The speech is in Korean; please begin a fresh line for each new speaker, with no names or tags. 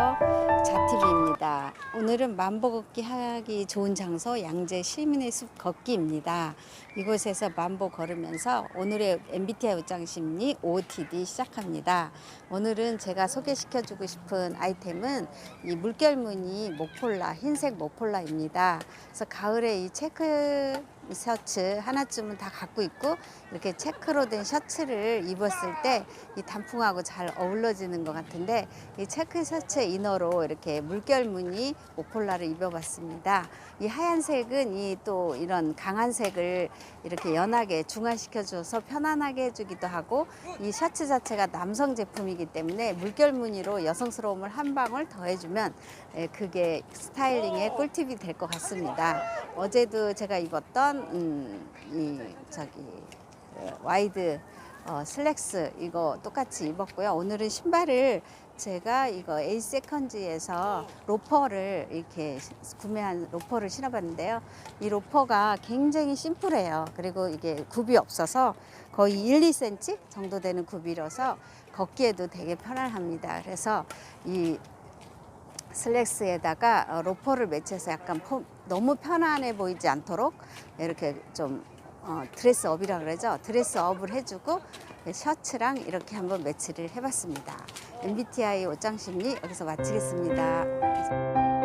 장소 자티비입니다. 오늘은 만보 걷기 하기 좋은 장소 양재 시민의 숲 걷기입니다. 이곳에서 만보 걸으면서 오늘의 MBTI 옷장 심리 OOTD 시작합니다. 오늘은 제가 소개시켜주고 싶은 아이템은 이 물결무늬 모폴라, 흰색 모폴라입니다. 그래서 가을에 이 체크 셔츠 하나쯤은 다 갖고 있고 이렇게 체크로 된 셔츠를 입었을 때 이 단풍하고 잘 어울러지는 것 같은데 이 체크 셔츠 이너로 이렇게 물결 무늬 목폴라를 입어봤습니다. 이 하얀색은 이 또 이런 강한 색을 이렇게 연하게 중화시켜 줘서 편안하게 해주기도 하고 이 셔츠 자체가 남성 제품이기 때문에 물결 무늬로 여성스러움을 한 방울 더해주면 예, 그게 스타일링의 꿀팁이 될 것 같습니다. 어제도 제가 입었던 음, 이 저기 어, 와이드 어, 슬랙스 이거 똑같이 입었고요. 오늘은 신발을 제가 이거 에이 세컨즈에서 로퍼를 이렇게 시- 구매한 로퍼를 신어봤는데요. 이 로퍼가 굉장히 심플해요. 그리고 이게 굽이 없어서 거의 1, 2cm 정도 되는 굽이라서 걷기에도 되게 편안합니다. 그래서 이 슬랙스에다가 어, 로퍼를 매치해서 약간 포- 너무 편안해 보이지 않도록 이렇게 좀 어, 드레스업이라 그러죠. 드레스업을 해주고 셔츠랑 이렇게 한번 매치를 해봤습니다. MBTI 옷장 심리 여기서 마치겠습니다.